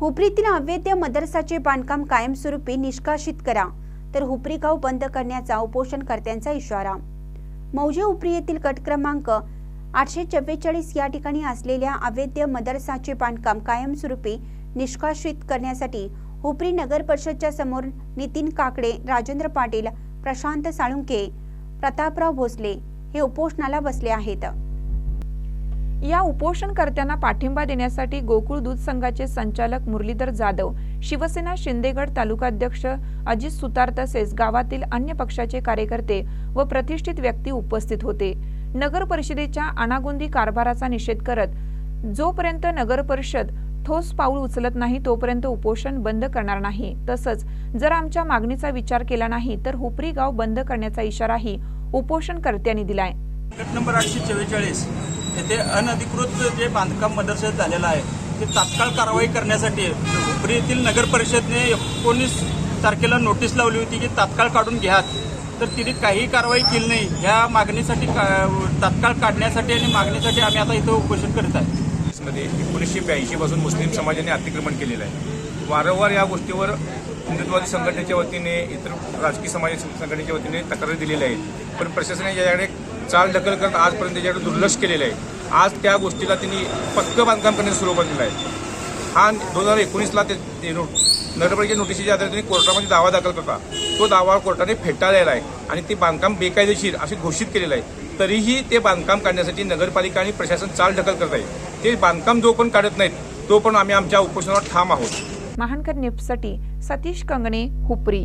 हुपरीतील अवैध मदरसाचे बांधकाम कायमस्वरूपी निष्कासित करा तर हुपरी गाव बंद करण्याचा उपोषणकर्त्यांचा इशारा. मौजे उपरी येथील गट क्रमांक आठशे चव्वेचाळीस या ठिकाणी असलेल्या अवैध मदरसाचे बांधकाम कायमस्वरूपी निष्कासित करण्यासाठी हुपरी नगर परिषदच्या समोर नितीन काकडे राजेंद्र पाटील प्रशांत साळुंके प्रतापराव भोसले हे उपोषणाला बसले आहेत. या उपोषणकर्त्यांना पाठिंबा देण्यासाठी गोकुळ दूध संघाचे संचालक मुरलीधर जाधव शिवसेना शिंदेगड तालुकाध्यक्ष अजित सुतार तसेच गावातील अन्य पक्षाचे कार्यकर्ते व प्रतिष्ठित व्यक्ती उपस्थित होते. नगर परिषदेच्या अनागोंदी कारभाराचा निषेध करत जोपर्यंत नगर परिषद ठोस पाऊल उचलत नाही तोपर्यंत उपोषण बंद करणार नाही. तसंच जर आमच्या मागणीचा विचार केला नाही तर हुपरी गाव बंद करण्याचा इशाराही उपोषणकर्त्यांनी दिलाय. गट नंबर आठशे चव्वेचाळीस. येथे अनधिकृत जे बांधकाम मदरशात झालेलं आहे ते तात्काळ कारवाई करण्यासाठी उपरी येथील नगर परिषदने एकोणीस तारखेला नोटीस लावली होती की तात्काळ काढून घ्या. तर तिने काही कारवाई केली नाही. ह्या मागणीसाठी का- तात्काळ काढण्यासाठी आणि मागणीसाठी आम्ही आता इथं उपोषण करत आहे. मध्ये एकोणीसशे ब्याऐंशी पासून मुस्लिम समाजाने अतिक्रमण केलेलं आहे. वारंवार या गोष्टीवर हिंदुत्ववादी संघटनेच्या वतीने इतर राजकीय समाज संघटनेच्या वतीने तक्रारी दिलेल्या आहेत. पण प्रशासनाने याकडे चाल ढकल करत आजपर्यंत त्याच्याकडे दुर्लक्ष केलेलं आहे. आज त्या गोष्टीला त्यांनी पक्क बांधकाम करण्यास सुरू केलेलं आहे. हा दोन हजार एकोणीसला ते ते नगरपालिका नोटिशीच्या आधारे त्यांनी कोर्टामध्ये दावा दाखल करता. तो दावा कोर्टाने फेटाळलेला आहे आणि ते बांधकाम बेकायदेशीर असे घोषित केलेलं आहे. तरीही ते बांधकाम काढण्यासाठी नगरपालिका आणि प्रशासन चाल ढकल करत आहे. ते बांधकाम जो पण काढत नाहीत तो पण आम्ही आमच्या उपोषणावर ठाम आहोत. महानकर न्यूजसाठी सतीश कंगणे हुपरी.